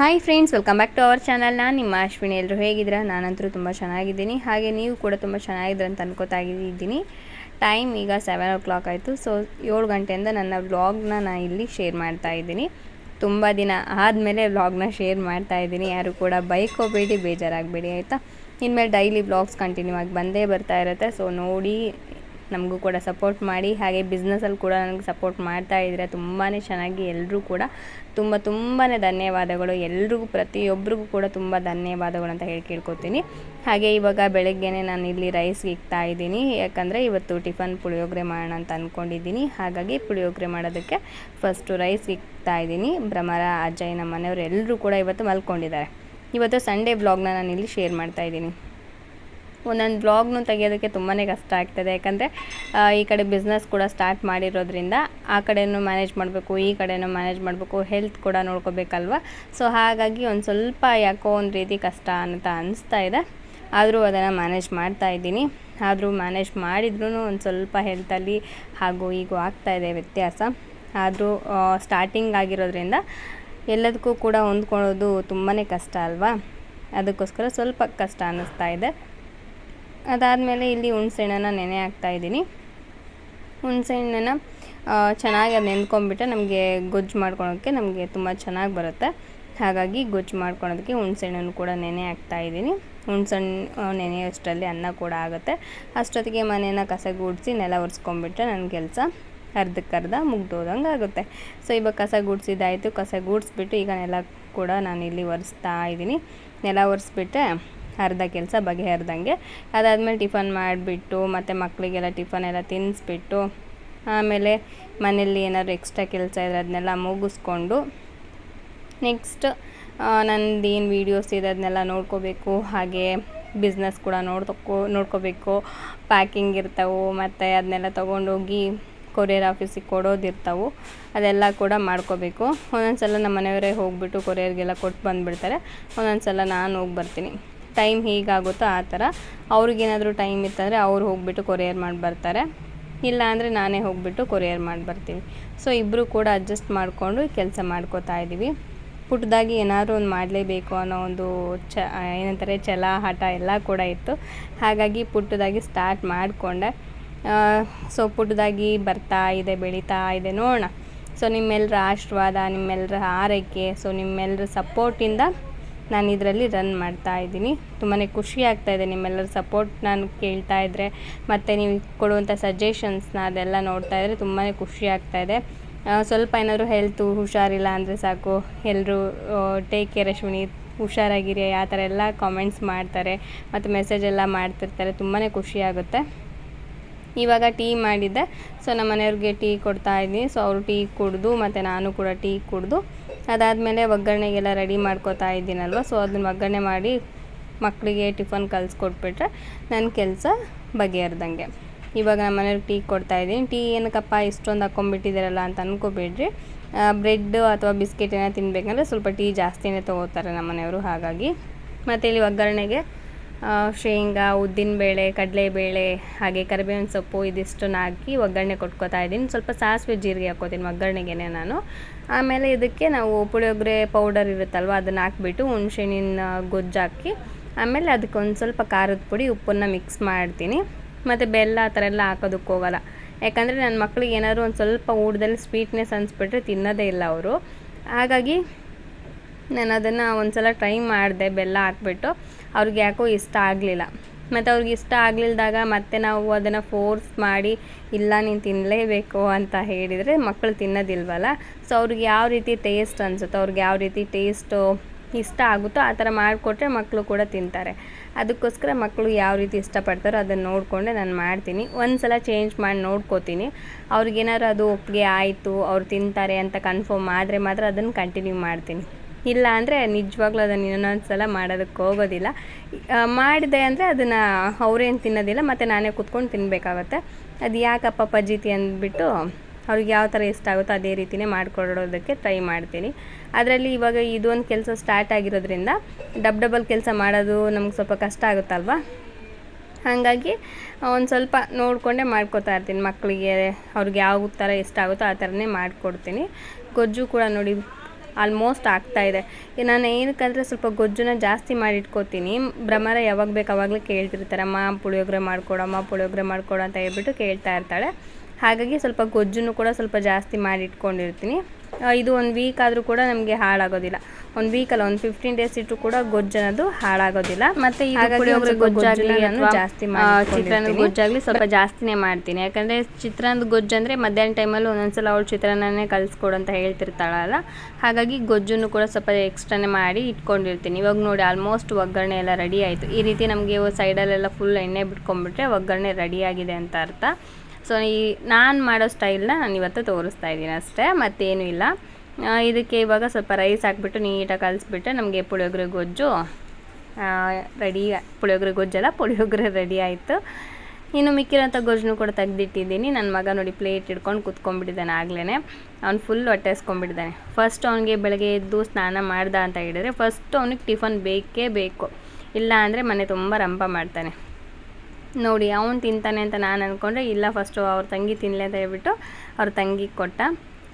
Hi friends welcome back to our channel ನಾನು ನಿಮ್ಮ ಅಶ್ವಿನಿ. ಎಲ್ಲರೂ ಹೇಗಿದ್ದೀರಾ? ನಾನಂತರೂ ತುಂಬ ಚೆನ್ನಾಗಿದ್ದೀನಿ. ಹಾಗೆ ನೀವು ಕೂಡ ತುಂಬ ಚೆನ್ನಾಗಿದ್ದೀರ ಅಂತ ಅನ್ಕೋತಾ ಇದ್ದೀನಿ. ಟೈಮ್ ಈಗ ಸೆವೆನ್ ಓ ಕ್ಲಾಕ್ ಆಯಿತು. ಸೊ ಏಳು ಗಂಟೆಯಿಂದ ನನ್ನ ವ್ಲಾಗ್ನ ನಾನು ಇಲ್ಲಿ ಶೇರ್ ಮಾಡ್ತಾ ಇದ್ದೀನಿ. ತುಂಬ ದಿನ ಆದಮೇಲೆ ವ್ಲಾಗ್ನ ಶೇರ್ ಮಾಡ್ತಾ ಇದ್ದೀನಿ. ಯಾರು ಕೂಡ ಬೈಕೋಬೇಡಿ, ಬೇಜಾರಾಗಬೇಡಿ, ಆಯಿತಾ? ಇನ್ಮೇಲೆ ಡೈಲಿ ವ್ಲಾಗ್ಸ್ ಕಂಟಿನ್ಯೂ ಆಗಿ ಬಂದೇ ಬರ್ತಾ ಇರುತ್ತೆ. ಸೊ ನೋಡಿ ನಮಗೂ ಕೂಡ ಸಪೋರ್ಟ್ ಮಾಡಿ, ಹಾಗೆ ಬಿಸ್ನೆಸ್ಸಲ್ಲಿ ಕೂಡ ನನಗೆ ಸಪೋರ್ಟ್ ಮಾಡ್ತಾ ಇದ್ದರೆ ತುಂಬಾ ಚೆನ್ನಾಗಿ ಎಲ್ಲರೂ ಕೂಡ ತುಂಬ ತುಂಬಾ ಧನ್ಯವಾದಗಳು. ಎಲ್ರಿಗೂ ಪ್ರತಿಯೊಬ್ಬರಿಗೂ ಕೂಡ ತುಂಬ ಧನ್ಯವಾದಗಳು ಅಂತ ಹೇಳಿ ಕೇಳ್ಕೊತೀನಿ. ಹಾಗೆ ಇವಾಗ ಬೆಳಗ್ಗೆನೇ ನಾನು ಇಲ್ಲಿ ರೈಸ್ ಇಕ್ತಾ ಇದ್ದೀನಿ. ಯಾಕಂದರೆ ಇವತ್ತು ಟಿಫನ್ ಪುಳಿಯೋಗರೆ ಮಾಡೋಣ ಅಂತ ಅಂದ್ಕೊಂಡಿದ್ದೀನಿ ಹಾಗಾಗಿ ಪುಳಿಯೋಗರೆ ಮಾಡೋದಕ್ಕೆ ಫಸ್ಟು ರೈಸ್ ಇಕ್ತಾ ಇದ್ದೀನಿ. ಭ್ರಮರ ಅಜ್ಜಯ್ಯ ನಮ್ಮ ಮನೆಯವರು ಎಲ್ಲರೂ ಕೂಡ ಇವತ್ತು ಮಲ್ಕೊಂಡಿದ್ದಾರೆ. ಇವತ್ತು ಸಂಡೇ ಬ್ಲಾಗ್ನ ನಾನು ಇಲ್ಲಿ ಶೇರ್ ಮಾಡ್ತಾ ಇದ್ದೀನಿ. ಒಂದೊಂದು ಬ್ಲಾಗ್ನೂ ತೆಗೆಯೋದಕ್ಕೆ ತುಂಬಾ ಕಷ್ಟ ಆಗ್ತದೆ. ಯಾಕಂದರೆ ಈ ಕಡೆ ಬಿಸ್ನೆಸ್ ಕೂಡ ಸ್ಟಾರ್ಟ್ ಮಾಡಿರೋದ್ರಿಂದ ಆ ಕಡೆನೂ ಮ್ಯಾನೇಜ್ ಮಾಡಬೇಕು, ಈ ಕಡೆನೂ ಮ್ಯಾನೇಜ್ ಮಾಡಬೇಕು ಹೆಲ್ತ್ ಕೂಡ ನೋಡ್ಕೋಬೇಕಲ್ವ? ಸೊ ಹಾಗಾಗಿ ಒಂದು ಸ್ವಲ್ಪ ಯಾಕೋ ಒಂದು ರೀತಿ ಕಷ್ಟ ಅಂತ ಅನಿಸ್ತಾ ಇದೆ. ಆದರೂ ಅದನ್ನು ಮ್ಯಾನೇಜ್ ಮಾಡ್ತಾ ಇದ್ದೀನಿ. ಆದರೂ ಮ್ಯಾನೇಜ್ ಮಾಡಿದ್ರೂ ಒಂದು ಸ್ವಲ್ಪ ಹೆಲ್ತಲ್ಲಿ ಹಾಗೂ ಹೀಗೂ ಆಗ್ತಾ ಇದೆ ವ್ಯತ್ಯಾಸ. ಆದರೂ ಸ್ಟಾರ್ಟಿಂಗ್ ಆಗಿರೋದ್ರಿಂದ ಎಲ್ಲದಕ್ಕೂ ಕೂಡ ಹೊಂದ್ಕೊಳ್ಳೋದು ತುಂಬಾ ಕಷ್ಟ ಅಲ್ವಾ? ಅದಕ್ಕೋಸ್ಕರ ಸ್ವಲ್ಪ ಕಷ್ಟ ಅನ್ನಿಸ್ತಾ ಇದೆ. ಅದಾದಮೇಲೆ ಇಲ್ಲಿ ಹುಣ್ಸೆಹಣ್ಣನ ನೆನೆ ಹಾಕ್ತಾಯಿದ್ದೀನಿ ಹುಣ್ಸೆಹಣ್ಣನ್ನು ಚೆನ್ನಾಗಿ ಅದು ನೆನ್ಕೊಂಬಿಟ್ರೆ ನಮಗೆ ಗೊಜ್ಜು ಮಾಡ್ಕೊಳೋಕ್ಕೆ ನಮಗೆ ತುಂಬ ಚೆನ್ನಾಗಿ ಬರುತ್ತೆ. ಹಾಗಾಗಿ ಗೊಜ್ಜು ಮಾಡ್ಕೊಳೋದಕ್ಕೆ ಹುಣ್ಸೆಹಣ್ಣನ್ನು ಕೂಡ ನೆನೆ ಹಾಕ್ತಾಯಿದ್ದೀನಿ ಹುಣ್ಸೆಹಣ್ಣು ನೆನೆಯೋಷ್ಟರಲ್ಲಿ ಅನ್ನ ಕೂಡ ಆಗುತ್ತೆ. ಅಷ್ಟೊತ್ತಿಗೆ ಮನೇನ ಕಸ ಗುಡಿಸಿ ನೆಲ ಒರೆಸ್ಕೊಂಬಿಟ್ರೆ ನನ್ನ ಕೆಲಸ ಅರ್ಧಕ್ಕೆ ಅರ್ಧ ಮುಗ್ದೋದಂಗೆ ಆಗುತ್ತೆ. ಸೊ, ಇವಾಗ ಕಸ ಗುಡಿಸಿದ್ದಾಯಿತು ಕಸ ಗುಡಿಸ್ಬಿಟ್ಟು ಈಗ ನೆಲ ಕೂಡ ನಾನು ಇಲ್ಲಿ ಒರೆಸ್ತಾ ಇದ್ದೀನಿ. ನೆಲ ಒರೆಸ್ಬಿಟ್ರೆ ಅರ್ಧ ಕೆಲಸ ಬಗೆಹರಿದಂಗೆ ಅದಾದಮೇಲೆ ಟಿಫನ್ ಮಾಡಿಬಿಟ್ಟು, ಮತ್ತು ಮಕ್ಕಳಿಗೆಲ್ಲ ಟಿಫನ್ ಎಲ್ಲ ತಿನ್ನಿಸ್ಬಿಟ್ಟು ಆಮೇಲೆ ಮನೇಲಿ ಏನಾದ್ರು ಎಕ್ಸ್ಟ್ರಾ ಕೆಲಸ ಇದ್ರೆ ಅದನ್ನೆಲ್ಲ ಮುಗಿಸ್ಕೊಂಡು, ನೆಕ್ಸ್ಟ್ ನಂದು ಏನು ವೀಡಿಯೋಸ್ ಇದೆ ಅದನ್ನೆಲ್ಲ ನೋಡ್ಕೋಬೇಕು. ಹಾಗೆ ಬಿಸ್ನೆಸ್ ಕೂಡ ನೋಡ್ಕೋ ನೋಡ್ಕೋಬೇಕು. ಪ್ಯಾಕಿಂಗ್ ಇರ್ತವೆ, ಮತ್ತು ಅದನ್ನೆಲ್ಲ ತೊಗೊಂಡೋಗಿ ಕೊರಿಯರ್ ಆಫೀಸಿಗೆ ಕೊಡೋದಿರ್ತವೆ. ಅದೆಲ್ಲ ಕೂಡ ಮಾಡ್ಕೋಬೇಕು. ಒಂದೊಂದು ಸಲ ನಮ್ಮ ಮನೆಯವರೇ ಹೋಗಿಬಿಟ್ಟು ಕೊರಿಯರ್ಗೆಲ್ಲ ಕೊಟ್ಟು ಬಂದುಬಿಡ್ತಾರೆ. ಒಂದೊಂದು ಸಲ ನಾನು ಹೋಗಿ ಬರ್ತೀನಿ. ಟೈಮ್ ಹೇಗಾಗುತ್ತೋ ಆ ಥರ ಅವ್ರಿಗೇನಾದರೂ ಟೈಮ್ ಇತ್ತಂದರೆ ಅವ್ರು ಹೋಗಿಬಿಟ್ಟು ಕೊರಿಯರ್ ಮಾಡಿ ಬರ್ತಾರೆ. ಇಲ್ಲ ಅಂದರೆ ನಾನೇ ಹೋಗಿಬಿಟ್ಟು ಕೊರಿಯರ್ ಮಾಡಿ ಬರ್ತೀನಿ. ಸೊ ಇಬ್ಬರು ಕೂಡ ಅಡ್ಜಸ್ಟ್ ಮಾಡಿಕೊಂಡು ಕೆಲಸ ಮಾಡ್ಕೋತಾ ಇದ್ದೀವಿ. ಪುಟ್ಟದಾಗಿ ಏನಾದರೂ ಒಂದು ಮಾಡಲೇಬೇಕು ಅನ್ನೋ ಒಂದು ಚ, ಏನಂತಾರೆ ಛಲ ಹಠ ಎಲ್ಲ ಕೂಡ ಇತ್ತು. ಹಾಗಾಗಿ ಪುಟ್ಟದಾಗಿ ಸ್ಟಾರ್ಟ್ ಮಾಡಿಕೊಂಡೆ. ಸೊ ಪುಟ್ಟದಾಗಿ ಬರ್ತಾ ಇದೆ, ಬೆಳೀತಾ ಇದೆ, ನೋಡೋಣ. ಸೊ ನಿಮ್ಮೆಲ್ಲರ ಆಶೀರ್ವಾದ ನಿಮ್ಮೆಲ್ಲರ ಆರೈಕೆ, ಸೊ ನಿಮ್ಮೆಲ್ಲರ ಸಪೋರ್ಟಿಂದ ನಾನು ಇದರಲ್ಲಿ ರನ್ ಮಾಡ್ತಾ ಇದ್ದೀನಿ. ತುಂಬಾ ಖುಷಿ ಆಗ್ತಾಯಿದೆ ನಿಮ್ಮೆಲ್ಲರ ಸಪೋರ್ಟ್ ನಾನು ಕೇಳ್ತಾ ಇದ್ದರೆ ಮತ್ತು ನೀವು ಕೊಡುವಂಥ ಸಜೆಷನ್ಸ್ನ ಅದೆಲ್ಲ ನೋಡ್ತಾ ಇದ್ದರೆ ತುಂಬಾ ಖುಷಿ ಆಗ್ತಾಯಿದೆ ಸ್ವಲ್ಪ ಏನಾದರೂ ಹೆಲ್ತು ಹುಷಾರಿಲ್ಲ ಅಂದರೆ ಸಾಕು. ಎಲ್ಲರೂ ಟೇಕ್ ಕೇರ್ ಅಶ್ವಿನಿ. ಹುಷಾರಾಗಿರಿ, ಆ ಥರ ಎಲ್ಲ ಕಾಮೆಂಟ್ಸ್ ಮಾಡ್ತಾರೆ. ಮತ್ತು ಮೆಸೇಜ್ ಎಲ್ಲ ಮಾಡ್ತಿರ್ತಾರೆ. ತುಂಬಾ ಖುಷಿ ಆಗುತ್ತೆ. ಇವಾಗ ಟೀ ಮಾಡಿದ್ದೆ. ಸೊ ನಮ್ಮ ಮನೆಯವ್ರಿಗೆ ಟೀ ಕೊಡ್ತಾ ಇದ್ದೀನಿ. ಸೊ ಅವರು ಟೀ ಕುಡಿದು ಮತ್ತು ನಾನು ಕೂಡ ಟೀ ಕುಡಿದು ಅದಾದಮೇಲೆ ಒಗ್ಗರಣೆಗೆಲ್ಲ ರೆಡಿ ಮಾಡ್ಕೋತಾ ಇದ್ದೀನಲ್ವ ಸೊ ಅದನ್ನ ಒಗ್ಗರಣೆ ಮಾಡಿ ಮಕ್ಕಳಿಗೆ ಟಿಫನ್ ಕಲಿಸ್ಕೊಟ್ಬಿಟ್ರೆ ನನ್ನ ಕೆಲಸ ಬಗೆಹರ್ದಂಗೆ. ಇವಾಗ ನಮ್ಮ ಮನೇಲಿ ಟೀ ಕೊಡ್ತಾಯಿದ್ದೀನಿ ಟೀ ಏನಕ್ಕಪ್ಪ, ಇಷ್ಟೊಂದು ಹಾಕ್ಕೊಂಡ್ಬಿಟ್ಟಿದ್ದೀರಲ್ಲ ಅಂತ ಅಂದ್ಕೊಬೇಡ್ರಿ ಬ್ರೆಡ್ ಅಥವಾ ಬಿಸ್ಕೆಟ್ ಏನೋ ತಿನ್ಬೇಕಂದ್ರೆ ಸ್ವಲ್ಪ ಟೀ ಜಾಸ್ತಿನೇ ತೊಗೋತಾರೆ ನಮ್ಮ ಮನೆಯವರು, ಹಾಗಾಗಿ. ಮತ್ತು ಇಲ್ಲಿ ಒಗ್ಗರಣೆಗೆ ಶೇಂಗಾ, ಉದ್ದಿನ ಬೇಳೆ, ಕಡಲೆ ಕಡಲೆಬೇಳೆ ಹಾಗೆ ಕರಿಬೇವಿನ ಸೊಪ್ಪು ಇದಿಷ್ಟನ್ನು ಹಾಕಿ ಒಗ್ಗರಣೆ ಕೊಟ್ಕೋತಾ ಇದ್ದೀನಿ. ಸ್ವಲ್ಪ ಸಾಸಿವೆ ಜೀರಿಗೆ ಹಾಕ್ಕೋತೀನಿ ಒಗ್ಗರಣೆಗೆ ನಾನು. ಆಮೇಲೆ ಇದಕ್ಕೆ ನಾವು ಪುಳಿಯೋಗರೆ ಪೌಡರ್ ಇರುತ್ತಲ್ವ, ಅದನ್ನು ಹಾಕ್ಬಿಟ್ಟು ಹುಣ್ಸೆಹಣ್ಣಿನ ಗೊಜ್ಜು ಹಾಕಿ, ಆಮೇಲೆ ಅದಕ್ಕೆ ಒಂದು ಸ್ವಲ್ಪ ಖಾರದ ಪುಡಿ ಉಪ್ಪನ್ನು ಮಿಕ್ಸ್ ಮಾಡ್ತೀನಿ. ಮತ್ತು ಬೆಲ್ಲ ಆ ಥರ ಎಲ್ಲ ಹಾಕೋದಕ್ಕೆ ಹೋಗಲ್ಲ. ಯಾಕಂದರೆ ನನ್ನ ಮಕ್ಳಿಗೆ ಏನಾದರೂ ಒಂದು ಸ್ವಲ್ಪ ಊಟದಲ್ಲಿ ಸ್ವೀಟ್ನೆಸ್ ಅನಿಸ್ಬಿಟ್ರೆ ತಿನ್ನೋದೇ ಇಲ್ಲ ಅವರು. ಹಾಗಾಗಿ ನಾನು ಅದನ್ನು ಒಂದು ಸಲ ಟ್ರೈ ಮಾಡಿದೆ, ಬೆಲ್ಲ ಹಾಕ್ಬಿಟ್ಟು. ಅವ್ರಿಗೆ ಯಾಕೋ ಇಷ್ಟ ಆಗಲಿಲ್ಲ. ಮತ್ತು ಅವ್ರಿಗೆ ಇಷ್ಟ ಆಗಲಿಲ್ದಾಗ ಮತ್ತೆ ನಾವು ಅದನ್ನು ಫೋರ್ಸ್ ಮಾಡಿ, ಇಲ್ಲ ನೀನು ತಿನ್ನಲೇಬೇಕು ಅಂತ ಹೇಳಿದರೆ ಮಕ್ಕಳು ತಿನ್ನೋದಿಲ್ವಲ್ಲ? ಸೊ ಅವ್ರಿಗೆ ಯಾವ ರೀತಿ ಟೇಸ್ಟ್ ಅನಿಸುತ್ತೋ, ಅವ್ರಿಗೆ ಯಾವ ರೀತಿ ಟೇಸ್ಟು ಇಷ್ಟ ಆಗುತ್ತೋ ಆ ಥರ ಮಾಡಿಕೊಟ್ರೆ ಮಕ್ಕಳು ಕೂಡ ತಿಂತಾರೆ. ಅದಕ್ಕೋಸ್ಕರ ಮಕ್ಕಳು ಯಾವ ರೀತಿ ಇಷ್ಟಪಡ್ತಾರೋ ಅದನ್ನು ನೋಡಿಕೊಂಡೆ ನಾನು ಮಾಡ್ತೀನಿ. ಒಂದು ಸಲ ಚೇಂಜ್ ಮಾಡಿ ನೋಡ್ಕೋತೀನಿ. ಅವ್ರಿಗೇನಾದ್ರು ಅದು ಒಪ್ಪಿಗೆ ಆಯಿತು, ಅವ್ರು ತಿಂತಾರೆ ಅಂತ ಕನ್ಫರ್ಮ್ ಆದರೆ ಮಾತ್ರ ಅದನ್ನು ಕಂಟಿನ್ಯೂ ಮಾಡ್ತೀನಿ. ಇಲ್ಲ ಅಂದರೆ ನಿಜವಾಗ್ಲೂ ಅದನ್ನು ಇನ್ನೊಂದು ಸಲ ಮಾಡೋದಕ್ಕೆ ಹೋಗೋದಿಲ್ಲ. ಮಾಡಿದೆ ಅಂದರೆ ಅದನ್ನು ಅವ್ರೇನು ತಿನ್ನೋದಿಲ್ಲ, ಮತ್ತು ನಾನೇ ಕೂತ್ಕೊಂಡು ತಿನ್ನಬೇಕಾಗತ್ತೆ ಅದು ಯಾಕಪ್ಪ ಪಜ್ಜಿತಿ ಅಂದ್ಬಿಟ್ಟು ಅವ್ರಿಗೆ ಯಾವ ಥರ ಇಷ್ಟ ಆಗುತ್ತೋ ಅದೇ ರೀತಿಯೇ ಮಾಡಿಕೊಡೋದಕ್ಕೆ ಟ್ರೈ ಮಾಡ್ತೀನಿ. ಅದರಲ್ಲಿ ಇವಾಗ ಇದೊಂದು ಕೆಲಸ ಸ್ಟಾರ್ಟ್ ಆಗಿರೋದ್ರಿಂದ ಡಬ್ ಡಬಲ್ ಕೆಲಸ ಮಾಡೋದು ನಮ್ಗೆ ಸ್ವಲ್ಪ ಕಷ್ಟ ಆಗುತ್ತಲ್ವ? ಹಾಗಾಗಿ ಒಂದು ಸ್ವಲ್ಪ ನೋಡಿಕೊಂಡೇ ಮಾಡ್ಕೋತಾ ಇರ್ತೀನಿ ಮಕ್ಕಳಿಗೆ ಅವ್ರಿಗೆ ಯಾವ ಥರ ಇಷ್ಟ ಆಗುತ್ತೋ ಆ ಥರನೇ ಮಾಡಿಕೊಡ್ತೀನಿ. ಗೊಜ್ಜು ಕೂಡ ನೋಡಿ ಆಲ್ಮೋಸ್ಟ್ ಆಗ್ತಾ ಇದೆ. ಈಗ ನಾನು ಏನಕ್ಕಂದರೆ ಸ್ವಲ್ಪ ಗೊಜ್ಜನ್ನ ಜಾಸ್ತಿ ಮಾಡಿ ಇಟ್ಕೋತೀನಿ. ಭ್ರಮರ ಯಾವಾಗ ಬೇಕು ಅವಾಗಲೇ ಕೇಳ್ತಿರ್ತಾರೆ, ಅಮ್ಮ ಪುಳಿಯೋಗರೆ ಮಾಡಿಕೊಡಮ್ಮ ಪುಳಿಯೋಗರೆ ಮಾಡಿಕೊಡು ಅಂತ ಹೇಳ್ಬಿಟ್ಟು ಕೇಳ್ತಾ ಇರ್ತಾಳೆ. ಹಾಗಾಗಿ ಸ್ವಲ್ಪ ಗೊಜ್ಜನ್ನು ಕೂಡ ಸ್ವಲ್ಪ ಜಾಸ್ತಿ ಮಾಡಿ ಇಟ್ಕೊಂಡಿರ್ತೀನಿ. ಇದು ಒಂದು ವೀಕ್ ಆದರೂ ಕೂಡ ನಮಗೆ ಹಾಳಾಗೋದಿಲ್ಲ. ಒಂದು ವೀಕಲ್ಲ ಒಂದು ಫಿಫ್ಟೀನ್ ಡೇಸ್ ಇಟ್ಟರು ಕೂಡ ಗೊಜ್ಜನ್ನದು ಹಾಳಾಗೋದಿಲ್ಲ. ಮತ್ತೆ ಗೊಜ್ಜಾಗ್ಲಿ ಜಾಸ್ತಿ ಚಿತ್ರಾನ್ನ ಗೊಜ್ಜಾಗಲಿ ಸ್ವಲ್ಪ ಜಾಸ್ತಿನೇ ಮಾಡ್ತೀನಿ. ಯಾಕಂದರೆ ಚಿತ್ರಾನ್ನದ ಗೊಜ್ಜು ಅಂದರೆ ಮಧ್ಯಾಹ್ನ ಟೈಮಲ್ಲಿ ಒಂದೊಂದ್ಸಲ ಅವಳು ಚಿತ್ರಾನ್ನನೇ ಕಲಿಸ್ಕೊಡು ಅಂತ ಹೇಳ್ತಿರ್ತಾಳಲ್ಲ. ಹಾಗಾಗಿ ಗೊಜ್ಜನ್ನು ಕೂಡ ಸ್ವಲ್ಪ ಎಕ್ಸ್ಟ್ರಾನೇ ಮಾಡಿ ಇಟ್ಕೊಂಡಿರ್ತೀನಿ. ಇವಾಗ ನೋಡಿ ಆಲ್ಮೋಸ್ಟ್ ಒಗ್ಗರಣೆ ಎಲ್ಲ ರೆಡಿ ಆಯಿತು. ಈ ರೀತಿ ನಮಗೆ ಸೈಡಲ್ಲೆಲ್ಲ ಫುಲ್ ಎಣ್ಣೆ ಬಿಟ್ಕೊಂಡ್ಬಿಟ್ರೆ ಒಗ್ಗರಣೆ ರೆಡಿ ಆಗಿದೆ ಅಂತ ಅರ್ಥ. ಸೊ ಈ ನಾನು ಮಾಡೋ ಸ್ಟೈಲ್ನ ನಾನು ಇವತ್ತು ತೋರಿಸ್ತಾ ಇದ್ದೀನಿ ಅಷ್ಟೇ, ಮತ್ತೇನೂ ಇಲ್ಲ. ಇದಕ್ಕೆ ಇವಾಗ ಸ್ವಲ್ಪ ರೈಸ್ ಹಾಕ್ಬಿಟ್ಟು ನೀಟಾಗಿ ಕಲಿಸ್ಬಿಟ್ಟು ನಮಗೆ ಪುಳಿಯೋಗರೆ ಗೊಜ್ಜು ರೆಡಿ ಪುಳಿಯೋಗರೆ ಗೊಜ್ಜಲ್ಲ ಪುಳಿಯೋಗರೆ ರೆಡಿ ಆಯಿತು. ಇನ್ನು ಮಿಕ್ಕಿರೋಂಥ ಗೊಜ್ಜನ್ನು ಕೂಡ ತೆಗ್ದಿಟ್ಟಿದ್ದೀನಿ. ನನ್ನ ಮಗ ನೋಡಿ ಪ್ಲೇಟ್ ಹಿಡ್ಕೊಂಡು ಕುತ್ಕೊಂಡ್ಬಿಟ್ಟಿದ್ದಾನೆ ಆಗ್ಲೇ ಅವ್ನು ಫುಲ್ ಹೊಟ್ಟೆಸ್ಕೊಂಡ್ಬಿಟ್ಟಿದ್ದಾನೆ. ಫಸ್ಟ್ ಅವನಿಗೆ ಬೆಳಗ್ಗೆ ಎದ್ದು ಸ್ನಾನ ಮಾಡ್ದ ಅಂತ ಹೇಳಿದರೆ ಫಸ್ಟ್ ಅವನಿಗೆ ಟಿಫನ್ ಬೇಕೇ ಬೇಕು. ಇಲ್ಲ ಅಂದರೆ ಮನೆ ತುಂಬ ರಂಪ ಮಾಡ್ತಾನೆ. ನೋಡಿ, ಅವನು ತಿಂತಾನೆ ಅಂತ ನಾನು ಅಂದ್ಕೊಂಡ್ರೆ ಇಲ್ಲ ಫಸ್ಟು ಅವ್ರ ತಂಗಿ ತಿನ್ನಲಿ ಅಂತ ಹೇಳ್ಬಿಟ್ಟು ಅವ್ರ ತಂಗಿಗೆ ಕೊಟ್ಟ.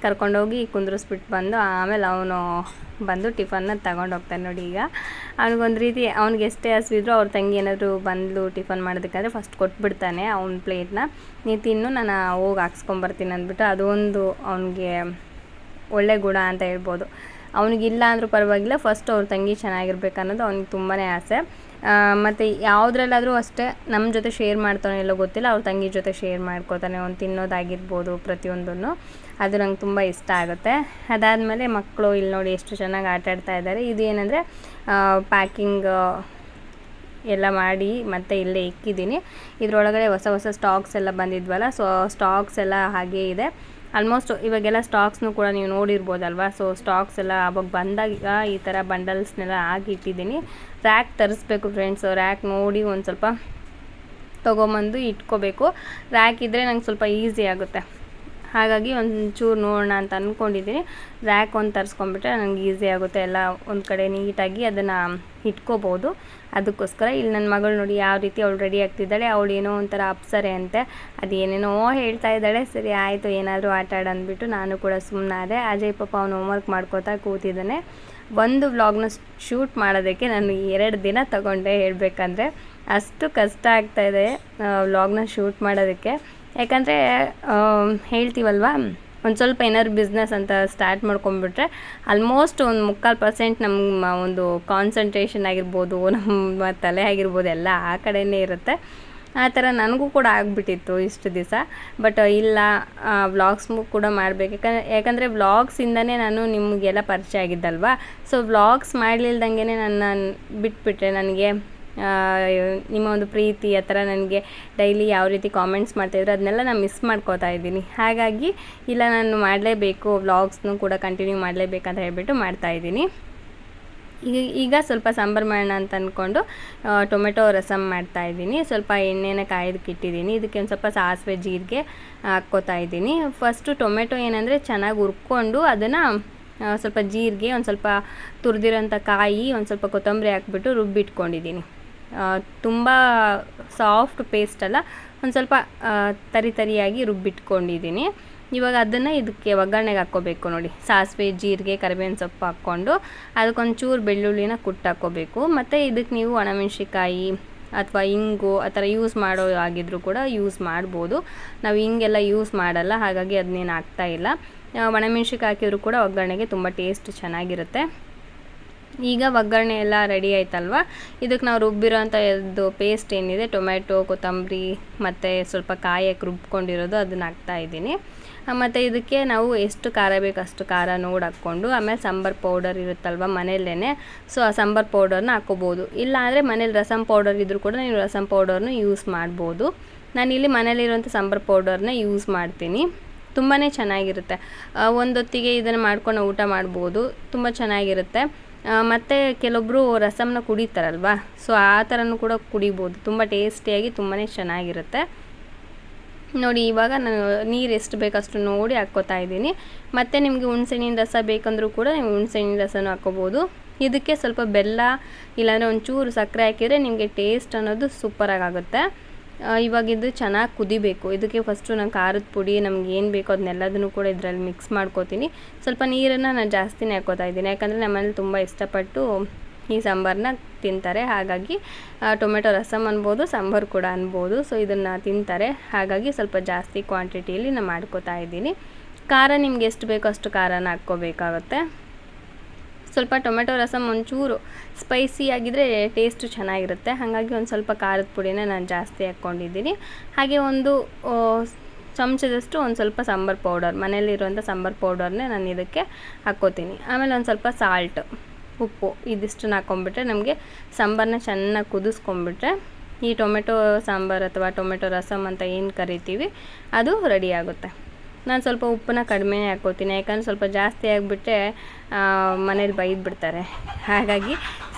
ಕರ್ಕೊಂಡೋಗಿ ಕುಂದ್ರಿಸ್ಬಿಟ್ಟು ಬಂದು, ಆಮೇಲೆ ಅವನು ಬಂದು ಟಿಫನ್ನ ತಗೊಂಡು ಹೋಗ್ತಾನೆ ನೋಡಿ ಈಗ. ಅವ್ನಿಗೊಂದು ರೀತಿ ಅವ್ನಿಗೆ ಎಷ್ಟೇ ಹಸಿದ್ರು ಅವ್ರ ತಂಗಿ ಏನಾದರೂ ಬಂದು ಟಿಫನ್ ಮಾಡೋದಕ್ಕಾದ್ರೆ ಫಸ್ಟ್ ಕೊಟ್ಬಿಡ್ತಾನೆ ಅವ್ನ ಪ್ಲೇಟ್ನ. ನೀನು ತಿನ್ನು, ನಾನು ಹೋಗಿ ಹಾಕ್ಸ್ಕೊಂಬರ್ತೀನಿ ಅಂದ್ಬಿಟ್ಟು ಅದೊಂದು ಅವನಿಗೆ ಒಳ್ಳೆ ಗುಣ ಅಂತ ಹೇಳ್ಬೋದು. ಅವನಿಗಿಲ್ಲ ಅಂದರೂ ಪರವಾಗಿಲ್ಲ ಫಸ್ಟ್ ಅವ್ರ ತಂಗಿ ಚೆನ್ನಾಗಿರ್ಬೇಕು ಅನ್ನೋದು ಅವ್ನಿಗೆ ತುಂಬಾ ಆಸೆ. ಮತ್ತು ಯಾವುದ್ರಲ್ಲಾದರೂ ಅಷ್ಟೇ ನಮ್ಮ ಜೊತೆ ಶೇರ್ ಮಾಡ್ತಾನೆ ಎಲ್ಲೋ ಗೊತ್ತಿಲ್ಲ, ಅವ್ರ ತಂಗಿ ಜೊತೆ ಶೇರ್ ಮಾಡ್ಕೋತಾನೆ ಅವ್ನು ತಿನ್ನೋದಾಗಿರ್ಬೋದು ಪ್ರತಿಯೊಂದನ್ನು. ಅದು ನಂಗೆ ತುಂಬ ಇಷ್ಟ ಆಗುತ್ತೆ. ಅದಾದಮೇಲೆ ಮಕ್ಕಳು ಇಲ್ಲಿ ನೋಡಿ ಎಷ್ಟು ಚೆನ್ನಾಗಿ ಆಟ ಆಡ್ತಾ ಇದ್ದಾರೆ ಇದು ಏನಂದರೆ ಪ್ಯಾಕಿಂಗ್ ಎಲ್ಲ ಮಾಡಿ ಮತ್ತೆ ಇಲ್ಲೇ ಇಕ್ಕಿದ್ದೀನಿ. ಇದರೊಳಗಡೆ ಹೊಸ ಹೊಸ ಸ್ಟಾಕ್ಸ್ ಎಲ್ಲ ಬಂದಿದ್ವಲ್ಲ ಸೊ ಸ್ಟಾಕ್ಸ್ ಎಲ್ಲ ಹಾಗೇ ಇದೆ. ಆಲ್ಮೋಸ್ಟ್ ಇವಾಗೆಲ್ಲ ಸ್ಟಾಕ್ಸ್ನು ಕೂಡ ನೀವು ನೋಡಿರ್ಬೋದಲ್ವಾ? ಸೊ ಸ್ಟಾಕ್ಸ್ ಎಲ್ಲ ಅವಾಗ ಬಂದಾಗ ಈ ಥರ ಬಂಡಲ್ಸ್ನೆಲ್ಲ ಹಾಕಿ ಇಟ್ಟಿದ್ದೀನಿ ರ್ಯಾಕ್ ತರಿಸ್ಬೇಕು ಫ್ರೆಂಡ್ಸ್ ರ್ಯಾಕ್ ನೋಡಿ ಒಂದು ಸ್ವಲ್ಪ ತೊಗೊಂಬಂದು ಇಟ್ಕೋಬೇಕು. ರ್ಯಾಕ್ ಇದ್ದರೆ ನಂಗೆ ಸ್ವಲ್ಪ ಈಸಿ ಆಗುತ್ತೆ. ಹಾಗಾಗಿ ಒಂಚೂರು ನೋಡೋಣ ಅಂತ ಅಂದ್ಕೊಂಡಿದ್ದೀನಿ ರ್ಯಾಕ್ ಒಂದು ತರಿಸ್ಕೊಂಬಿಟ್ರೆ ನನಗೆ ಈಸಿ ಆಗುತ್ತೆ. ಎಲ್ಲ ಒಂದು ಕಡೆ ನೀಟಾಗಿ ಅದನ್ನು ಇಟ್ಕೋಬೋದು. ಅದಕ್ಕೋಸ್ಕರ ಇಲ್ಲಿ ನನ್ನ ಮಗಳು ನೋಡಿ ಯಾವ ರೀತಿ ಅವಳು ರೆಡಿ ಆಗ್ತಿದ್ದಾಳೆ, ಅವಳು ಏನೋ ಒಂಥರ ಅಪ್ಸರೆ ಅಂತೆ. ಅದು ಏನೇನೋ ಹೇಳ್ತಾ ಇದ್ದಾಳೆ. ಸರಿ ಆಯಿತು, ಏನಾದರೂ ಆಟ ಆಡ ಅಂದ್ಬಿಟ್ಟು ನಾನು ಕೂಡ ಸುಮ್ಮನಾದೆ ಅಜಯ್ ಪಾಪ ಅವನು ಹೋಮ್ವರ್ಕ್ ಮಾಡ್ಕೋತಾ ಕೂತಿದ್ದಾನೆ. ಒಂದು ವ್ಲಾಗ್ನ ಶೂಟ್ ಮಾಡೋದಕ್ಕೆ ನಾನು ಎರಡು ದಿನ ತಗೊಂಡೆ ಹೇಳಬೇಕಂದ್ರೆ. ಅಷ್ಟು ಕಷ್ಟ ಆಗ್ತಾ ಇದೆ ವ್ಲಾಗ್ನ ಶೂಟ್ ಮಾಡೋದಕ್ಕೆ. ಯಾಕಂದರೆ ಹೇಳ್ತೀವಲ್ವಾ, ಒಂದು ಸ್ವಲ್ಪ ಏನಾದ್ರು ಬಿಸ್ನೆಸ್ ಅಂತ ಸ್ಟಾರ್ಟ್ ಮಾಡ್ಕೊಂಡ್ಬಿಟ್ರೆ ಆಲ್ಮೋಸ್ಟ್ ಒಂದು ಮುಕ್ಕಾಲು ಪರ್ಸೆಂಟ್ ನಮ್ಮ ಒಂದು ಕಾನ್ಸಂಟ್ರೇಷನ್ ಆಗಿರ್ಬೋದು, ನಮ್ಮ ತಲೆ ಆಗಿರ್ಬೋದು, ಎಲ್ಲ ಆ ಕಡೆಯೇ ಇರುತ್ತೆ. ಆ ಥರ ನನಗೂ ಕೂಡ ಆಗಿಬಿಟ್ಟಿತ್ತು ಇಷ್ಟು ದಿವಸ. ಬಟ್ ಇಲ್ಲ ವ್ಲಾಗ್ಸ್ ಕೂಡ ಮಾಡಬೇಕು. ಯಾಕಂದರೆ ಯಾಕಂದರೆ ವ್ಲಾಗ್ಸಿಂದನೇ ನಾನು ನಿಮಗೆಲ್ಲ ಪರಿಚಯ ಆಗಿದ್ದಲ್ವಾ? ಸೊ ವ್ಲಾಗ್ಸ್ ಮಾಡಲಿಲ್ದಂಗೆ ನನ್ನ ಬಿಟ್ಬಿಟ್ರೆ ನನಗೆ ನಿಮ್ಮ ಒಂದು ಪ್ರೀತಿ, ಆ ಥರ ನನಗೆ ಡೈಲಿ ಯಾವ ರೀತಿ ಕಾಮೆಂಟ್ಸ್ ಮಾಡ್ತಾಯಿದ್ರು ಅದನ್ನೆಲ್ಲ ನಾನು ಮಿಸ್ ಮಾಡ್ಕೋತಾ ಇದ್ದೀನಿ. ಹಾಗಾಗಿ, ಇಲ್ಲ, ನಾನು ಮಾಡಲೇಬೇಕು ವ್ಲಾಗ್ಸ್ನು ಕೂಡ ಕಂಟಿನ್ಯೂ ಮಾಡಲೇಬೇಕಂತ ಹೇಳ್ಬಿಟ್ಟು ಮಾಡ್ತಾಯಿದ್ದೀನಿ ಈಗ ಈಗ ಸ್ವಲ್ಪ ಸಾಂಬಾರು ಮಾಡೋಣ ಅಂತ ಅಂದ್ಕೊಂಡು ಟೊಮೆಟೊ ರಸಮ್ ಮಾಡ್ತಾ ಇದ್ದೀನಿ. ಸ್ವಲ್ಪ ಎಣ್ಣೆನ ಕಾಯ್ದಕ್ಕೆ ಇಟ್ಟಿದ್ದೀನಿ. ಇದಕ್ಕೆ ಒಂದು ಸ್ವಲ್ಪ ಸಾಸಿವೆ ಜೀರಿಗೆ ಹಾಕ್ಕೋತಾ ಇದ್ದೀನಿ. ಫಸ್ಟು ಟೊಮೆಟೊ ಏನಂದರೆ ಚೆನ್ನಾಗಿ ಹುರ್ಕೊಂಡು ಅದನ್ನು ಸ್ವಲ್ಪ ಜೀರಿಗೆ, ಒಂದು ಸ್ವಲ್ಪ ತುರಿದಿರೋಂಥ ಕಾಯಿ, ಒಂದು ಸ್ವಲ್ಪ ಕೊತ್ತಂಬರಿ ಹಾಕ್ಬಿಟ್ಟು ರುಬ್ಬಿಟ್ಕೊಂಡಿದ್ದೀನಿ. ತುಂಬ ಸಾಫ್ಟ್ ಪೇಸ್ಟ್ ಒಂದು ಸ್ವಲ್ಪ ತರಿ ತರಿಯಾಗಿ ರುಬ್ಬಿಟ್ಕೊಂಡಿದ್ದೀನಿ. ಇವಾಗ ಅದನ್ನು ಇದಕ್ಕೆ ಒಗ್ಗರಣೆಗೆ ಹಾಕ್ಕೋಬೇಕು ನೋಡಿ. ಸಾಸಿವೆ, ಜೀರಿಗೆ, ಕರಿಬೇವಿನ ಸೊಪ್ಪು ಹಾಕ್ಕೊಂಡು ಅದಕ್ಕೊಂಚೂರು ಬೆಳ್ಳುಳ್ಳಿನ ಕುಟ್ಟು ಹಾಕ್ಕೋಬೇಕು. ಮತ್ತು ಇದಕ್ಕೆ ನೀವು ಒಣಮೆಣ್ಸಿಕಾಯಿ ಅಥವಾ ಇಂಗು ಆ ಥರ ಯೂಸ್ ಮಾಡೋ ಆಗಿದ್ರೂ ಕೂಡ ಯೂಸ್ ಮಾಡ್ಬೋದು. ನಾವು ಹಿಂಗೆಲ್ಲ ಯೂಸ್ ಮಾಡಲ್ಲ, ಹಾಗಾಗಿ ಅದನ್ನೇನು ಇಲ್ಲ. ಒಣಮೆಣ್ಸಿಕಾಯಿ ಹಾಕಿದ್ರು ಕೂಡ ಒಗ್ಗರಣೆಗೆ ತುಂಬ ಟೇಸ್ಟ್ ಚೆನ್ನಾಗಿರುತ್ತೆ. ಈಗ ಒಗ್ಗರಣೆ ಎಲ್ಲ ರೆಡಿ ಆಯ್ತಲ್ವ? ಇದಕ್ಕೆ ನಾವು ರುಬ್ಬಿರೋಂಥ ಇದು ಪೇಸ್ಟ್ ಏನಿದೆ ಟೊಮೆಟೊ ಕೊತ್ತಂಬರಿ, ಮತ್ತು ಸ್ವಲ್ಪ ಕಾಯಕ್ಕೆ ರುಬ್ಕೊಂಡಿರೋದು ಅದನ್ನ ಹಾಕ್ತಾ ಇದ್ದೀನಿ. ಮತ್ತು ಇದಕ್ಕೆ ನಾವು ಎಷ್ಟು ಖಾರ ಬೇಕು ಅಷ್ಟು ಖಾರ ನೋಡಿ ಹಾಕ್ಕೊಂಡು, ಆಮೇಲೆ ಸಾಂಬಾರ್ ಪೌಡರ್ ಇರುತ್ತಲ್ವ ಮನೆಯಲ್ಲೇ ಸೊ ಆ ಸಾಂಬಾರ್ ಪೌಡರ್ನ ಹಾಕ್ಕೋಬೋದು. ಇಲ್ಲ ಅಂದರೆ ಮನೇಲಿ ರಸಮ್ ಪೌಡರ್ ಇದ್ದರೂ ಕೂಡ ನೀವು ರಸಮ್ ಪೌಡರ್ನ ಯೂಸ್ ಮಾಡ್ಬೋದು. ನಾನಿಲ್ಲಿ ಮನೇಲಿರುವಂಥ ಸಾಂಬಾರು ಪೌಡರ್ನ ಯೂಸ್ ಮಾಡ್ತೀನಿ. ತುಂಬಾ ಚೆನ್ನಾಗಿರುತ್ತೆ. ಒಂದೊತ್ತಿಗೆ ಇದನ್ನು ಮಾಡ್ಕೊಂಡು ಊಟ ಮಾಡ್ಬೋದು. ತುಂಬ ಚೆನ್ನಾಗಿರುತ್ತೆ. ಮತ್ತು ಕೆಲವೊಬ್ಬರು ರಸಮ್ನ ಕುಡಿತಾರಲ್ವಾ ಸೊ ಆ ಥರನೂ ಕೂಡ ಕುಡಿಬೋದು. ತುಂಬ ಟೇಸ್ಟಿಯಾಗಿ ತುಂಬಾ ಚೆನ್ನಾಗಿರುತ್ತೆ. ನೋಡಿ, ಇವಾಗ ನಾನು ನೀರು ಎಷ್ಟು ಬೇಕಷ್ಟು ನೋಡಿ ಹಾಕ್ಕೋತಾ ಇದ್ದೀನಿ. ಮತ್ತು ನಿಮಗೆ ಹುಣ್ಸೆಹಣ್ಣಿನ ರಸ ಬೇಕಂದ್ರೂ ಕೂಡ ನೀವು ಹುಣ್ಸೆಹಣ್ಣಿನ ರಸನೂ ಹಾಕ್ಕೋಬೋದು. ಇದಕ್ಕೆ ಸ್ವಲ್ಪ ಬೆಲ್ಲ, ಇಲ್ಲಾಂದರೆ ಒಂಚೂರು ಸಕ್ಕರೆ ಹಾಕಿದರೆ ನಿಮಗೆ ಟೇಸ್ಟ್ ಅನ್ನೋದು ಸೂಪರಾಗಿ ಆಗುತ್ತೆ ಇವಾಗ ಇದು ಚೆನ್ನಾಗಿ ಕುದಿಬೇಕು. ಇದಕ್ಕೆ ಫಸ್ಟು ನಾನು ಖಾರದ ಪುಡಿ, ನಮ್ಗೆ ಏನು ಬೇಕೋ ಅದನ್ನೆಲ್ಲದನ್ನು ಕೂಡ ಇದರಲ್ಲಿ ಮಿಕ್ಸ್ ಮಾಡ್ಕೋತೀನಿ. ಸ್ವಲ್ಪ ನೀರನ್ನು ನಾನು ಜಾಸ್ತಿನೇ ಹಾಕೋತಾ ಇದ್ದೀನಿ. ಯಾಕಂದರೆ ನಮ್ಮಲ್ಲಿ ತುಂಬ ಇಷ್ಟಪಟ್ಟು ಈ ಸಾಂಬಾರನ್ನ ತಿಂತಾರೆ. ಹಾಗಾಗಿ ಟೊಮೆಟೊ ರಸಮ್ ಅನ್ಬೋದು, ಸಾಂಬಾರು ಕೂಡ ಅನ್ಬೋದು. ಸೊ ಇದನ್ನು ತಿಂತಾರೆ. ಹಾಗಾಗಿ ಸ್ವಲ್ಪ ಜಾಸ್ತಿ ಕ್ವಾಂಟಿಟಿಯಲ್ಲಿ ನಾನು ಮಾಡ್ಕೋತಾ ಇದ್ದೀನಿ. ಖಾರ ನಿಮ್ಗೆ ಎಷ್ಟು ಬೇಕೋ ಅಷ್ಟು ಖಾರನ ಹಾಕ್ಕೋಬೇಕಾಗುತ್ತೆ. ಸ್ವಲ್ಪ ಟೊಮೆಟೊ ರಸಮ್ ಒಂಚೂರು ಸ್ಪೈಸಿ ಆಗಿದ್ದರೆ ಟೇಸ್ಟು ಚೆನ್ನಾಗಿರುತ್ತೆ. ಹಾಗಾಗಿ ಒಂದು ಸ್ವಲ್ಪ ಖಾರದ ಪುಡಿನ ನಾನು ಜಾಸ್ತಿ ಹಾಕ್ಕೊಂಡಿದ್ದೀನಿ. ಹಾಗೆ ಒಂದು ಚಮಚದಷ್ಟು ಒಂದು ಸ್ವಲ್ಪ ಸಾಂಬಾರು ಪೌಡರ್ ಮನೆಯಲ್ಲಿರುವಂಥ ಸಾಂಬಾರು ಪೌಡರ್ನೇ ನಾನು ಇದಕ್ಕೆ ಹಾಕ್ಕೋತೀನಿ. ಆಮೇಲೆ ಒಂದು ಸ್ವಲ್ಪ ಸಾಲ್ಟ್ ಉಪ್ಪು ಇದಿಷ್ಟನ್ನ ಹಾಕ್ಕೊಂಬಿಟ್ರೆ ನಮಗೆ ಸಾಂಬಾರನ್ನ ಚೆನ್ನಾಗಿ ಕುದಿಸ್ಕೊಂಬಿಟ್ರೆ ಈ ಟೊಮೆಟೊ ಸಾಂಬಾರು ಅಥವಾ ಟೊಮೆಟೊ ರಸಮ್ ಅಂತ ಏನು ಕರಿತೀವಿ, ಅದು ರೆಡಿ ಆಗುತ್ತೆ. ನಾನು ಸ್ವಲ್ಪ ಉಪ್ಪನ್ನ ಕಡಿಮೆನೇ ಹಾಕೋತೀನಿ ಯಾಕಂದ್ರೆ ಸ್ವಲ್ಪ ಜಾಸ್ತಿ ಆಗಿಬಿಟ್ರೆ ಮನೇಲಿ ಬೈದ್ಬಿಡ್ತಾರೆ. ಹಾಗಾಗಿ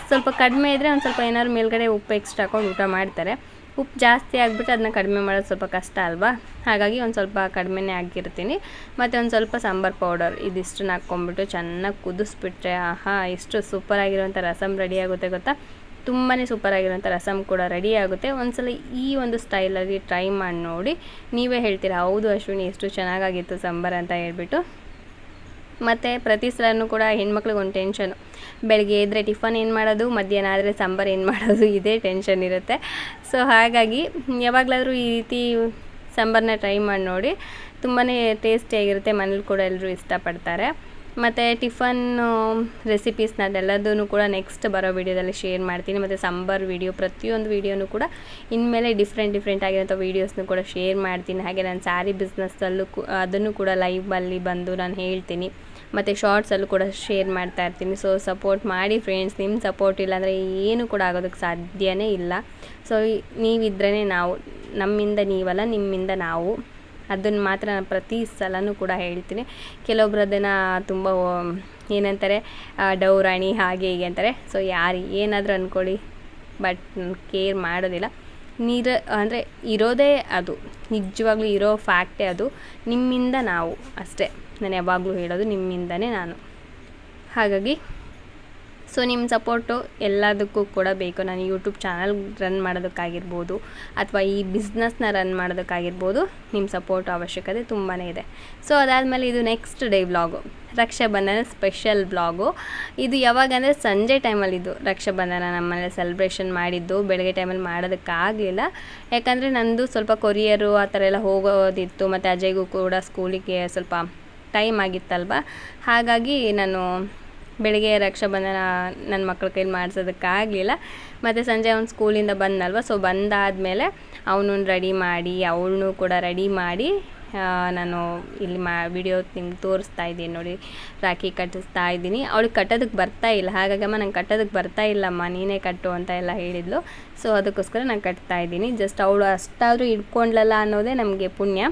ಸ್ವಲ್ಪ ಕಡಿಮೆ ಇದ್ದರೆ ಒಂದು ಸ್ವಲ್ಪ ಏನಾದ್ರು ಮೇಲ್ಗಡೆ ಉಪ್ಪು ಎಕ್ಸ್ಟ್ರಾ ಹಾಕೊಂಡು ಊಟ ಮಾಡ್ತಾರೆ. ಉಪ್ಪು ಜಾಸ್ತಿ ಆಗಿಬಿಟ್ಟು ಅದನ್ನ ಕಡಿಮೆ ಮಾಡೋದು ಸ್ವಲ್ಪ ಕಷ್ಟ ಅಲ್ವಾ? ಹಾಗಾಗಿ ಒಂದು ಸ್ವಲ್ಪ ಕಡಿಮೆನೇ ಹಾಕಿರ್ತೀನಿ ಮತ್ತು ಒಂದು ಸ್ವಲ್ಪ ಸಾಂಬಾರು ಪೌಡರ್ ಇದಿಷ್ಟನ್ನ ಹಾಕ್ಕೊಂಬಿಟ್ಟು ಚೆನ್ನಾಗಿ ಕುದಿಸ್ಬಿಟ್ರೆ, ಆಹಾ, ಎಷ್ಟು ಸೂಪರಾಗಿರುವಂಥ ರಸಮ್ ರೆಡಿ ಆಗುತ್ತೆ ಗೊತ್ತಾ? ತುಂಬಾ ಸೂಪರಾಗಿರೋಂಥ ರಸಮ್ ಕೂಡ ರೆಡಿ ಆಗುತ್ತೆ. ಒಂದ್ಸಲ ಈ ಒಂದು ಸ್ಟೈಲಲ್ಲಿ ಟ್ರೈ ಮಾಡಿ ನೋಡಿ. ನೀವೇ ಹೇಳ್ತೀರಾ, ಹೌದು ಅಶ್ವಿನಿ, ಎಷ್ಟು ಚೆನ್ನಾಗಾಗಿತ್ತು ಸಾಂಬಾರು ಅಂತ ಹೇಳ್ಬಿಟ್ಟು. ಮತ್ತು ಪ್ರತಿ ಸಲನೂ ಕೂಡ ಹೆಣ್ಮಕ್ಳಿಗೆ ಒಂದು ಟೆನ್ಷನು ಬೆಳಗ್ಗೆ ಎದ್ದರೆ ಟಿಫನ್ ಏನು ಮಾಡೋದು, ಮಧ್ಯಾಹ್ನ ಆದರೆ ಸಾಂಬಾರು ಏನು ಮಾಡೋದು, ಇದೇ ಟೆನ್ಷನ್ ಇರುತ್ತೆ. ಸೊ ಹಾಗಾಗಿ ಯಾವಾಗಲಾದರೂ ಈ ರೀತಿ ಸಾಂಬಾರನ್ನ ಟ್ರೈ ಮಾಡಿ ನೋಡಿ. ತುಂಬಾ ಟೇಸ್ಟಿಯಾಗಿರುತ್ತೆ ಮನೇಲಿ ಕೂಡ ಎಲ್ಲರೂ ಇಷ್ಟಪಡ್ತಾರೆ. ಮತ್ತು ಟಿಫನ್ ರೆಸಿಪೀಸ್ನ ಅದೆಲ್ಲದೂ ಕೂಡ ನೆಕ್ಸ್ಟ್ ಬರೋ ವೀಡಿಯೋದಲ್ಲಿ ಶೇರ್ ಮಾಡ್ತೀನಿ. ಮತ್ತು ಸಾಂಬಾರು ವಿಡಿಯೋ ಪ್ರತಿಯೊಂದು ವೀಡಿಯೋನು ಕೂಡ ಇನ್ಮೇಲೆ ಡಿಫ್ರೆಂಟ್ ಡಿಫ್ರೆಂಟ್ ಆಗಿರೋಂಥ ವೀಡಿಯೋಸ್ನು ಕೂಡ ಶೇರ್ ಮಾಡ್ತೀನಿ. ಹಾಗೆ ನಾನು ಸ್ಯಾರಿ ಬಿಸ್ನೆಸ್ಸಲ್ಲೂ ಅದನ್ನು ಕೂಡ ಲೈವಲ್ಲಿ ಬಂದು ನಾನು ಹೇಳ್ತೀನಿ. ಮತ್ತು ಶಾರ್ಟ್ಸಲ್ಲೂ ಕೂಡ ಶೇರ್ ಮಾಡ್ತಾ ಇರ್ತೀನಿ. ಸೊ ಸಪೋರ್ಟ್ ಮಾಡಿ ಫ್ರೆಂಡ್ಸ್ ನಿಮ್ಮ ಸಪೋರ್ಟ್ ಇಲ್ಲಾಂದರೆ ಏನು ಕೂಡ ಆಗೋದಕ್ಕೆ ಸಾಧ್ಯವೇ ಇಲ್ಲ. ಸೊ ನೀವಿದ್ರೇ ನಾವು, ನಮ್ಮಿಂದ ನೀವಲ್ಲ, ನಿಮ್ಮಿಂದ ನಾವು. ಅದನ್ನು ಮಾತ್ರ ನಾನು ಪ್ರತಿ ಸಲನೂ ಕೂಡ ಹೇಳ್ತೀನಿ. ಕೆಲವೊಬ್ರು ಅದನ್ನು ತುಂಬ ಏನಂತಾರೆ ಡೌರಾಣಿ, ಹಾಗೆ ಹೀಗೆ ಅಂತಾರೆ. ಸೊ ಯಾರು, ಏನಾದರೂ ಅಂದ್ಕೊಳ್ಳಿ ಬಟ್ ಕೇರ್ ಮಾಡೋದಿಲ್ಲ. ನೀರ, ಅಂದರೆ ಇರೋದೇ ಅದು. ನಿಜವಾಗ್ಲೂ ಇರೋ ಫ್ಯಾಕ್ಟೇ ಅದು. ನಿಮ್ಮಿಂದ ನಾವು ಅಷ್ಟೇ. ನಾನು ಯಾವಾಗಲೂ ಹೇಳೋದು ನಿಮ್ಮಿಂದನೇ ನಾನು. ಹಾಗಾಗಿ, ಸೊ ನಿಮ್ಮ ಸಪೋರ್ಟು ಎಲ್ಲದಕ್ಕೂ ಕೂಡ ಬೇಕು. ನಾನು ಯೂಟ್ಯೂಬ್ ಚಾನಲ್ ರನ್ ಮಾಡೋದಕ್ಕಾಗಿರ್ಬೋದು, ಅಥವಾ ಈ ಬಿಸ್ನೆಸ್ನ ರನ್ ಮಾಡೋದಕ್ಕಾಗಿರ್ಬೋದು ನಿಮ್ಮ ಸಪೋರ್ಟ್ ಅವಶ್ಯಕತೆ ತುಂಬಾ ಇದೆ. ಸೊ ಅದಾದಮೇಲೆ ಇದು next day vlog Rakshabandhan special vlog ಇದು ಯಾವಾಗ ಅಂದರೆ ಸಂಜೆ ಟೈಮಲ್ಲಿ ಇದು ರಕ್ಷಾಬಂಧನ ನಮ್ಮನೇಲಿ ಸೆಲೆಬ್ರೇಷನ್ ಮಾಡಿದ್ದು. ಬೆಳಗ್ಗೆ ಟೈಮಲ್ಲಿ ಮಾಡೋದಕ್ಕಾಗಲಿಲ್ಲ. ಯಾಕಂದರೆ ನಂದು ಸ್ವಲ್ಪ ಕೊರಿಯರು ಆ ಥರ ಎಲ್ಲ ಹೋಗೋದಿತ್ತು. ಮತ್ತು ಅಜಯ್ಗೂ ಕೂಡ ಸ್ಕೂಲಿಗೆ ಸ್ವಲ್ಪ ಟೈಮ್ ಆಗಿತ್ತಲ್ವ? ಹಾಗಾಗಿ ನಾನು ಬೆಳಿಗ್ಗೆ ರಕ್ಷಾಬಂಧನ ನನ್ನ ಮಕ್ಳ ಕೈಲಿ ಮಾಡಿಸೋದಕ್ಕಾಗಲಿಲ್ಲ. ಮತ್ತು ಸಂಜೆ ಅವ್ನು ಸ್ಕೂಲಿಂದ ಬಂದಲ್ವ ಸೊ ಬಂದಾದಮೇಲೆ ಅವನು ರೆಡಿ ಮಾಡಿ, ಅವಳನ್ನೂ ಕೂಡ ರೆಡಿ ಮಾಡಿ ನಾನು ಇಲ್ಲಿ ಮಾ ವಿಡಿಯೋ ನಿಮ್ಗೆ ತೋರಿಸ್ತಾ ಇದ್ದೀನಿ ನೋಡಿ. ರಾಖಿ ಕಟ್ಟಿಸ್ತಾ ಇದ್ದೀನಿ. ಅವಳಿಗೆ ಕಟ್ಟೋದಕ್ಕೆ ಬರ್ತಾ ಇಲ್ಲ. ಹಾಗಾಗಿ ಅಮ್ಮ ನಂಗೆ ಕಟ್ಟೋದಕ್ಕೆ ಬರ್ತಾ ಇಲ್ಲಮ್ಮ. ನೀನೇ ಕಟ್ಟು ಅಂತ ಎಲ್ಲ ಹೇಳಿದ್ಲು. ಸೊ ಅದಕ್ಕೋಸ್ಕರ ನಾನು ಕಟ್ತಾ ಇದ್ದೀನಿ. ಜಸ್ಟ್ ಅವಳು ಅಷ್ಟಾದರೂ ಇಟ್ಕೊಂಡ್ಲಲ್ಲ ಅನ್ನೋದೇ ನಮಗೆ ಪುಣ್ಯ.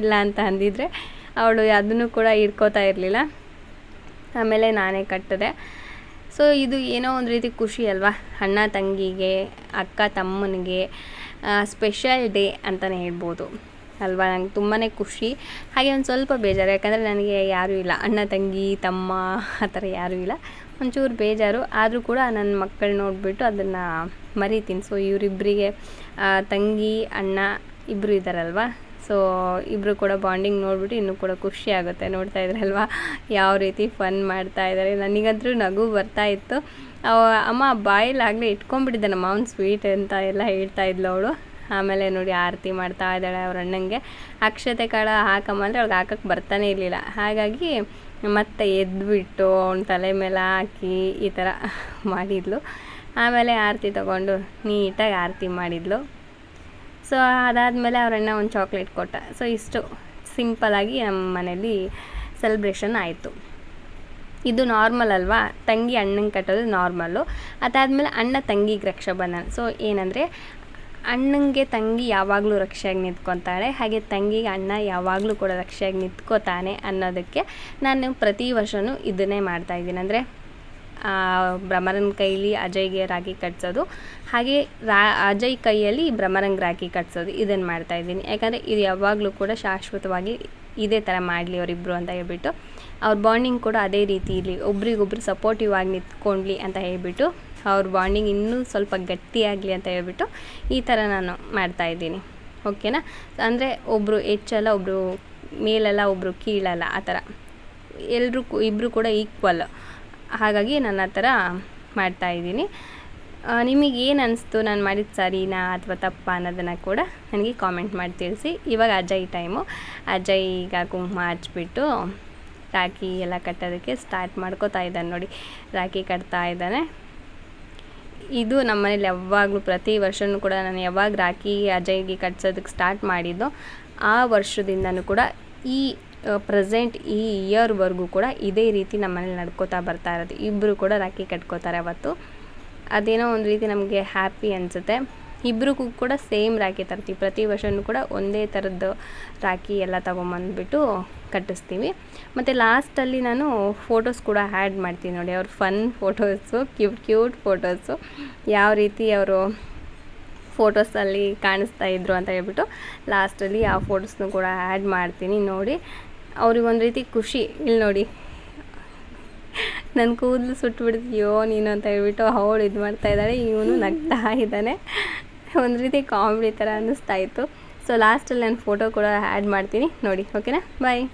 ಇಲ್ಲ ಅಂತ ಅಂದಿದ್ರೆ ಅವಳು ಅದನ್ನು ಕೂಡ ಇಟ್ಕೋತಾ ಇರಲಿಲ್ಲ. ಆಮೇಲೆ ನಾನೇ ಕಟ್ಟಿದೆ. ಸೊ ಇದು ಏನೋ ಒಂದು ರೀತಿ ಖುಷಿ ಅಲ್ವಾ? ಅಣ್ಣ ತಂಗಿಗೆ, ಅಕ್ಕ ತಮ್ಮನಿಗೆ ಸ್ಪೆಷಲ್ ಡೇ ಅಂತಲೇ ಹೇಳ್ಬೋದು. ಅಲ್ವಾ? ನಂಗೆ ತುಂಬಾ ಖುಷಿ. ಹಾಗೆ ಒಂದು ಸ್ವಲ್ಪ ಬೇಜಾರು, ಯಾಕಂದರೆ ನನಗೆ ಯಾರೂ ಇಲ್ಲ. ಅಣ್ಣ ತಂಗಿ, ತಮ್ಮ, ಆ ಥರ ಯಾರೂ ಇಲ್ಲ. ಒಂಚೂರು ಬೇಜಾರು. ಆದರೂ ಕೂಡ ನನ್ನ ಮಕ್ಕಳು ನೋಡಿಬಿಟ್ಟು ಅದನ್ನು ಮರಿತೀನಿ. ಸೊ ಇವರಿಬ್ಬರಿಗೆ ತಂಗಿ, ಅಣ್ಣ ಇಬ್ಬರು ಇದ್ದಾರಲ್ವ ಸೊ ಇಬ್ಬರು ಕೂಡ ಬಾಂಡಿಂಗ್ ನೋಡಿಬಿಟ್ಟು ಇನ್ನೂ ಕೂಡ ಖುಷಿ ಆಗುತ್ತೆ. ನೋಡ್ತಾ ಇದ್ರಲ್ವಾ? ಯಾವ ರೀತಿ ಫನ್ ಮಾಡ್ತಾ ಇದ್ದಾರೆ ನನಗಂತೂ ನಗು ಬರ್ತಾ ಇತ್ತು. ಅಮ್ಮ ಬಾಯಿಲಾಗಲೇ ಆಗಲೇ ಇಟ್ಕೊಂಡ್ಬಿಟ್ಟಿದ್ದೆ ನಮ್ಮ ಅವ್ನು ಸ್ವೀಟ್ ಅಂತ ಎಲ್ಲ ಹೇಳ್ತಾ ಇದ್ಲು ಅವಳು. ಆಮೇಲೆ ನೋಡಿ ಆರತಿ ಮಾಡ್ತಾ ಇದ್ದಾಳೆ ಅವ್ರ ಅಣ್ಣಂಗೆ. ಅಕ್ಷತೆ ಕಾಳ ಹಾಕಮ್ಮ ಅಂದರೆ ಅವ್ಳಿಗೆ ಹಾಕಕ್ಕೆ ಬರ್ತಾನೆ ಇರಲಿಲ್ಲ. ಹಾಗಾಗಿ ಮತ್ತೆ ಎದ್ದುಬಿಟ್ಟು ಅವ್ನ ತಲೆ ಮೇಲೆ ಹಾಕಿ ಈ ಥರ ಮಾಡಿದ್ಲು. ಆಮೇಲೆ ಆರತಿ ತಗೊಂಡು ನೀಟಾಗಿ ಆರತಿ ಮಾಡಿದ್ಲು. ಸೊ ಅದಾದಮೇಲೆ ಅವರಣ್ಣ ಒಂದು ಚಾಕ್ಲೇಟ್ ಕೊಟ್ಟ. ಸೊ ಇಷ್ಟು ಸಿಂಪಲಾಗಿ ನಮ್ಮ ಮನೇಲಿ ಸೆಲೆಬ್ರೇಷನ್ ಆಯಿತು. ಇದು ನಾರ್ಮಲ್ ಅಲ್ವಾ? ತಂಗಿ ಅಣ್ಣಂಗೆ ಕಟ್ಟೋದು ನಾರ್ಮಲ್ಲು ಅದಾದಮೇಲೆ ಅಣ್ಣ ತಂಗಿಗೆ ರಕ್ಷಾಬಂಧನ. ಸೊ ಏನಂದರೆ ಅಣ್ಣಂಗೆ ತಂಗಿ ಯಾವಾಗಲೂ ರಕ್ಷೆಯಾಗಿ ನಿಂತ್ಕೊತಾಳೆ ಹಾಗೆ ತಂಗಿಗೆ ಅಣ್ಣ ಯಾವಾಗಲೂ ಕೂಡ ರಕ್ಷೆಯಾಗಿ ನಿಂತ್ಕೋತಾನೆ ಅನ್ನೋದಕ್ಕೆ ನಾನು ಪ್ರತಿ ವರ್ಷವೂ ಇದನ್ನೇ ಮಾಡ್ತಾಯಿದ್ದೀನಿ ಅಂದರೆ ಭ್ರಮರನ ಕೈಲಿ ಅಜಯ್ಗೆ ರಾಖಿ ಕಟ್ಸೋದು. ಹಾಗೆ ರಾ, ಅಜಯ್ ಕೈಯಲ್ಲಿ ಭ್ರಮರಂಗೆ ರಾಖಿ ಕಟ್ಸೋದು. ಇದನ್ನು ಮಾಡ್ತಾಯಿದ್ದೀನಿ ಯಾಕಂದರೆ ಇದು ಯಾವಾಗಲೂ ಕೂಡ ಶಾಶ್ವತವಾಗಿ ಇದೇ ಥರ ಮಾಡಲಿ ಅವರಿಬ್ಬರು ಅಂತ ಹೇಳ್ಬಿಟ್ಟು. ಅವ್ರ ಬಾಂಡಿಂಗ್ ಕೂಡ ಅದೇ ರೀತಿ ಇರಲಿ. ಒಬ್ರಿಗೊಬ್ರು ಸಪೋರ್ಟಿವ್ ಆಗಿ ನಿಂತ್ಕೊಂಡ್ಲಿ ಅಂತ ಹೇಳ್ಬಿಟ್ಟು, ಅವ್ರ ಬಾಂಡಿಂಗ್ ಇನ್ನೂ ಸ್ವಲ್ಪ ಗಟ್ಟಿಯಾಗಲಿ ಅಂತ ಹೇಳ್ಬಿಟ್ಟು ಈ ಥರ ನಾನು ಮಾಡ್ತಾಯಿದ್ದೀನಿ ಓಕೆನಾ? ಅಂದರೆ ಒಬ್ಬರು ಹೆಚ್ಚಲ್ಲ ಒಬ್ಬರು ಮೇಲಲ್ಲ ಒಬ್ಬರು ಕೀಳಲ್ಲ, ಆ ಥರ ಎಲ್ಲರೂ ಇಬ್ಬರು ಕೂಡ ಈಕ್ವಲ್ ಹಾಗಾಗಿ ನಾನು ಆ ಥರ ಮಾಡ್ತಾಯಿದ್ದೀನಿ ನಿಮಗೆ ಏನು ಅನಿಸ್ತು? ನಾನು ಮಾಡಿದ ಸರಿನಾ ಅಥವಾ ತಪ್ಪಾ ಅನ್ನೋದನ್ನು ಕೂಡ ನನಗೆ ಕಾಮೆಂಟ್ ಮಾಡಿ ತಿಳಿಸಿ. ಇವಾಗ ಅಜಯ್ ಟೈಮು ಅಜಯ್ ಈಗ ಕುಂಕುಮ ಹಚ್ಬಿಟ್ಟು ರಾಖಿ ಎಲ್ಲ ಕಟ್ಟೋದಕ್ಕೆ ಸ್ಟಾರ್ಟ್ ಮಾಡ್ಕೋತಾ ಇದ್ದಾನೆ ನೋಡಿ. ರಾಖಿ ಕಟ್ತಾ ಇದ್ದಾನೆ. ಇದು ನಮ್ಮ ಮನೇಲಿ ಯಾವಾಗಲೂ ಪ್ರತಿ ವರ್ಷವೂ ಕೂಡ ನಾನು ಯಾವಾಗ ರಾಖಿ ಅಜಯ್ಗೆ ಕಟ್ಸೋದಕ್ಕೆ ಸ್ಟಾರ್ಟ್ ಮಾಡಿದ್ದೋ ಆ ವರ್ಷದಿಂದನೂ ಕೂಡ ಈ ಪ್ರೆಸೆಂಟ್ ಈ ಇಯರ್ವರೆಗೂ ಕೂಡ ಇದೇ ರೀತಿ ನಮ್ಮ ಮನೇಲಿ ನಡ್ಕೋತಾ ಬರ್ತಾ ಇರೋದು. ಇಬ್ಬರು ಕೂಡ ರಾಖಿ ಕಟ್ಕೋತಾರೆ ಅವತ್ತು. ಅದೇನೋ ಒಂದು ರೀತಿ ನಮಗೆ ಹ್ಯಾಪಿ ಅನಿಸುತ್ತೆ. ಇಬ್ಬರಿಗೂ ಕೂಡ ಸೇಮ್ ರಾಖಿ ತರ್ತೀವಿ. ಪ್ರತಿ ವರ್ಷವೂ ಕೂಡ ಒಂದೇ ಥರದ್ದು ರಾಖಿ ಎಲ್ಲ ತೊಗೊಂಬಂದ್ಬಿಟ್ಟು ಕಟ್ಟಿಸ್ತೀವಿ. ಮತ್ತು ಲಾಸ್ಟಲ್ಲಿ ನಾನು ಫೋಟೋಸ್ ಕೂಡ ಆ್ಯಡ್ ಮಾಡ್ತೀನಿ ನೋಡಿ. ಅವ್ರ fun photos cute cute photos ಯಾವ ರೀತಿ ಅವರು ಫೋಟೋಸಲ್ಲಿ ಕಾಣಿಸ್ತಾ ಇದ್ರು ಅಂತ ಹೇಳ್ಬಿಟ್ಟು ಲಾಸ್ಟಲ್ಲಿ ಆ ಫೋಟೋಸ್ನು ಕೂಡ ಆ್ಯಡ್ ಮಾಡ್ತೀನಿ ನೋಡಿ. ಅವ್ರಿಗೆ ಒಂದು ರೀತಿ ಖುಷಿ. ಇಲ್ಲಿ ನೋಡಿ. ನನ್ನ ಕೂದಲು ಸುಟ್ಬಿಡ್ತೀಯೋ ನೀನು ಅಂತ ಹೇಳ್ಬಿಟ್ಟು ಅವಳು ಇದು ಮಾಡ್ತಾ ಇದ್ದಾಳೆ. ಇವನು ನಗ್ತಾ ಇದ್ದಾನೆ. ಒಂದು ರೀತಿ ಕಾಮಿಡಿ ಥರ ಅನ್ನಿಸ್ತಾ ಇತ್ತು. ಸೊ ಲಾಸ್ಟಲ್ಲಿ ನಾನು ಫೋಟೋ ಕೂಡ ಆ್ಯಡ್ ಮಾಡ್ತೀನಿ. ನೋಡಿ ಓಕೆನಾ ಬಾಯ್